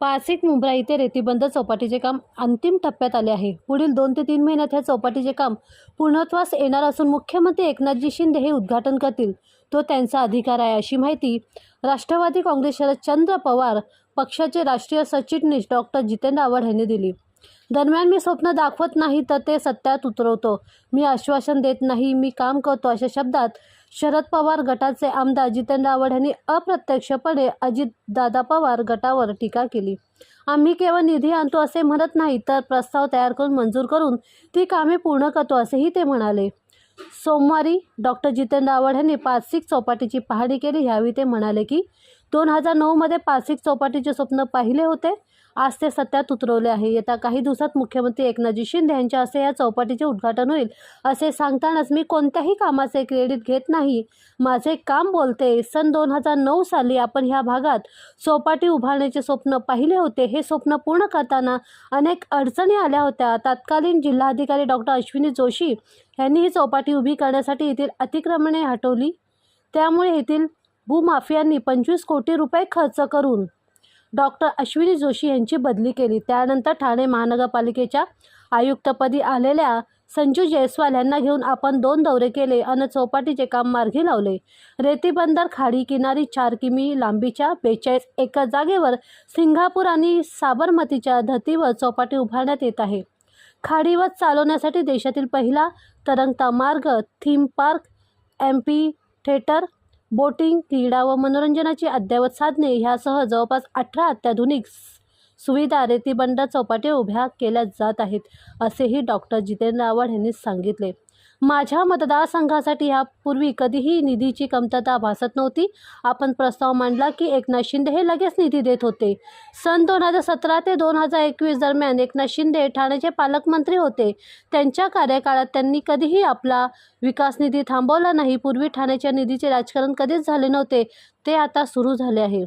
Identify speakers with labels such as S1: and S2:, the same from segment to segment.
S1: पासिक मुंब्रा इथे रेतीबंद चौपाटीचे काम अंतिम टप्प्यात आले आहे. पुढील दोन ते तीन महिन्यात ह्या चौपाटीचे काम पूर्णत्वास येणार असून मुख्यमंत्री एकनाथजी शिंदे हे उद्घाटन करतील. तो त्यांचा अधिकार आहे अशी माहिती राष्ट्रवादी काँग्रेस शरदचंद्र पवार पक्षाचे राष्ट्रीय सचिटणीस डॉक्टर जितेंद्र आव्हाड यांनी दिली. दरम्यान मी स्वप्न दाखवत नाही तर ते सत्यात उतरवतो. मी आश्वासन देत नाही मी काम करतो अशा शब्दात शरद पवार गटाचे आमदार जितेंद्र आव्हाड यांनी अप्रत्यक्षपणे अजितदादा पवार गटावर टीका केली. आम्ही केवळ निधी आणतो असे म्हणत नाही तर प्रस्ताव तयार करून मंजूर करून ती कामे पूर्ण करतो असेही ते म्हणाले. सोमवारी डॉक्टर जितेंद्र आव्हाड यांनी पासिक चौपाटीची पाहणी केली. यावेळी ते म्हणाले की दोन हजार नऊमध्ये पासिक चौपाटीचे स्वप्न पाहिले होते. आज ते सत्यात उतरवले आहे. येत्या काही दिवसात मुख्यमंत्री एकनाथजी शिंदे यांच्या असे या चौपाटीचे उद्घाटन होईल असे सांगतानाच मी कोणत्याही कामाचे क्रेडिट घेत नाही. माझे काम बोलते सन दोन हजार नऊ साली आपण ह्या भागात चौपाटी उभारण्याचे स्वप्न पाहिले होते. हे स्वप्न पूर्ण करताना अनेक अडचणी आल्या होत्या. तत्कालीन जिल्हाधिकारी डॉक्टर अश्विनी जोशी यांनी ही चौपाटी उभी करण्यासाठी येथील अतिक्रमणे हटवली. त्यामुळे येथील भूमाफियांनी पंचवीस कोटी रुपये खर्च करून डॉक्टर अश्विनी जोशी यांची बदली केली. त्यानंतर ठाणे महानगरपालिकेच्या आयुक्तपदी आलेल्या संजू जयस्वाल यांना घेऊन आपण दोन दौरे केले अन चौपाटीचे काम मार्गी लावले. रेती बंदर खाडी किनारी चार किमी लांबीच्या बेचाळीस एकर जागेवर सिंगापूर आणि साबरमतीच्या धर्तीवर चौपाटी उभारण्यात येत आहे. खाडीवर चालवण्यासाठी देशातील पहिला तरंगता मार्ग theme park M P theatre boating क्रीडा व मनोरंजनाची अद्ययावत साधने ह्यासह जवळपास अठरा अत्याधुनिक सुविधा रेतीबंड चौपाट्या उभ्या केल्या जात आहेत असेही डॉक्टर जितेंद्र आव्हाड यांनी सांगितले. माझ्या मतदारसंघासाठी यापूर्वी कधीही निधीची कमतरता भासत नव्हती. आपण प्रस्ताव मांडला की एकनाथ शिंदे हे लगेच निधी देत होते. सन दोन हजार सतरा ते दोन हजार एकवीस दरम्यान एकनाथ शिंदे ठाण्याचे पालकमंत्री होते. त्यांच्या कार्यकाळात त्यांनी कधीही आपला विकास निधी थांबवला नाही. पूर्वी ठाण्याच्या निधीचे राजकारण कधीच झाले नव्हते. ते आता सुरू झाले आहे.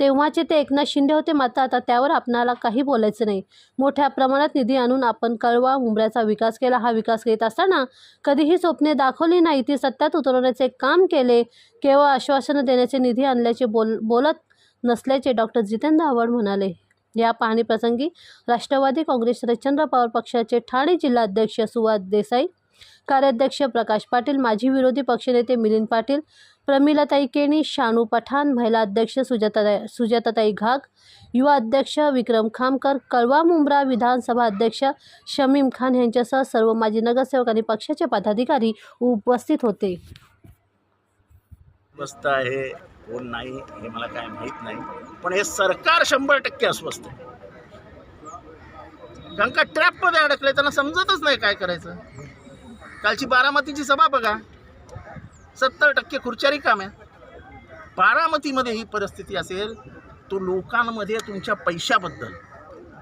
S1: तेव्हाचे ते एकनाथ शिंदे होते मात्र आता त्यावर आपणाला काही बोलायचं नाही. मोठ्या प्रमाणात निधी आणून आपण कळवा मुंबऱ्याचा विकास केला. हा विकास करीत असताना कधीही स्वप्ने दाखवली नाही. ती सत्यात उतरवण्याचे काम केले. केवळ आश्वासनं देण्याचे निधी आणल्याचे बोल बोलत नसल्याचे डॉक्टर जितेंद्र आव्हाड म्हणाले. या पाहणीप्रसंगी राष्ट्रवादी काँग्रेस शरदचंद्र पवार पक्षाचे ठाणे जिल्हाध्यक्ष सुवास देसाई कार्याध्यक्ष प्रकाश पाटील माजी विरोधी पक्षनेते मिलिंद पाटील प्रमिलाताई केणी शानू पठाण महिला अध्यक्ष सुजाताताई सुजाताताई घाग युवा अध्यक्ष विक्रम खामकर कळवा मुंब्रा विधानसभा अध्यक्ष शमीम खान यांच्यासह सर्व माजी नगरसेवक आणि पक्षाचे पदाधिकारी उपस्थित होते.
S2: अस्वस्थ आहे कोण नाही हे मला काय माहीत नाही. पण हे सरकार शंभर टक्के अस्वस्थ आहे. कारण का ट्रॅपमध्ये अडकले त्यांना समजतच नाही काय करायचं. कालची बारामतीची सभा बघा. सत्तर टक्के खुर्च्या काम आहे. बारामतीमध्ये ही परिस्थिती असेल तो लोकांमध्ये तुमच्या पैशाबद्दल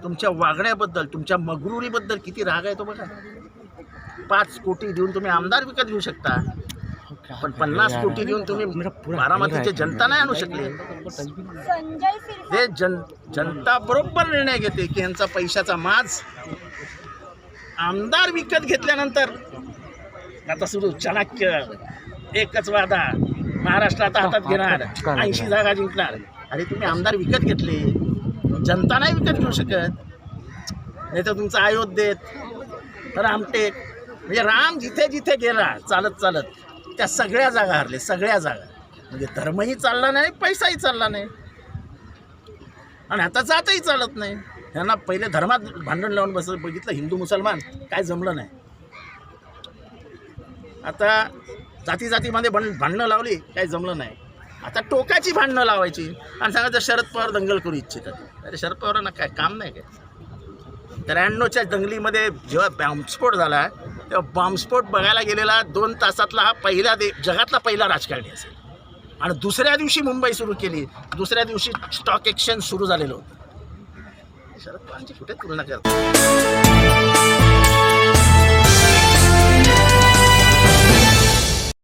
S2: तुमच्या वागण्याबद्दल तुमच्या मगरुरीबद्दल किती राग आहे तो बघा. पाच कोटी देऊन तुम्ही आमदार विकत घेऊ शकता. पण पन्नास कोटी देऊन तुम्ही बारामतीचे जनता नाही आणू शकले. हे जन जनता बरोबर निर्णय घेते की यांचा पैशाचा माज आमदार विकत घेतल्यानंतर आता सुरू चाणक्य. एकच वादा. महाराष्ट्र आता हातात घेणार. ऐंशी जागा जिंकणार. अरे तुम्ही आमदार विकत घेतले. जनता नाही विकत घेऊ शकत. नाही तर तुमचं अयोध्येत रामटेक म्हणजे राम जिथे जिथे गेला चालत चालत त्या सगळ्या जागा हरले सगळ्या जागा. म्हणजे धर्मही चालला नाही पैसाही चालला नाही. आणि आता जातही चालत नाही. यांना पहिले धर्मात भांडण लावून बस बघितलं हिंदू मुसलमान काय जमलं नाही. आता जाती जातीमध्ये भांड भांडणं लावली काय जमलं नाही. आता टोकाची भांडणं लावायची. आणि सांगायचं शरद पवार दंगल करू इच्छितात अरे शरद पवारांना काय काम नाही काय? त्र्याण्णवच्या दंगलीमध्ये जेव्हा बॉम्बस्फोट झाला तेव्हा बॉम्बस्फोट बघायला गेलेला दोन तासातला हा पहिला दे जगातला पहिला राजकारणी असेल. आणि दुसऱ्या दिवशी मुंबई सुरू केली. दुसऱ्या दिवशी स्टॉक एक्सचेंज सुरू झालेलं होतं. शरद पवारांची कुठे तुलना करतात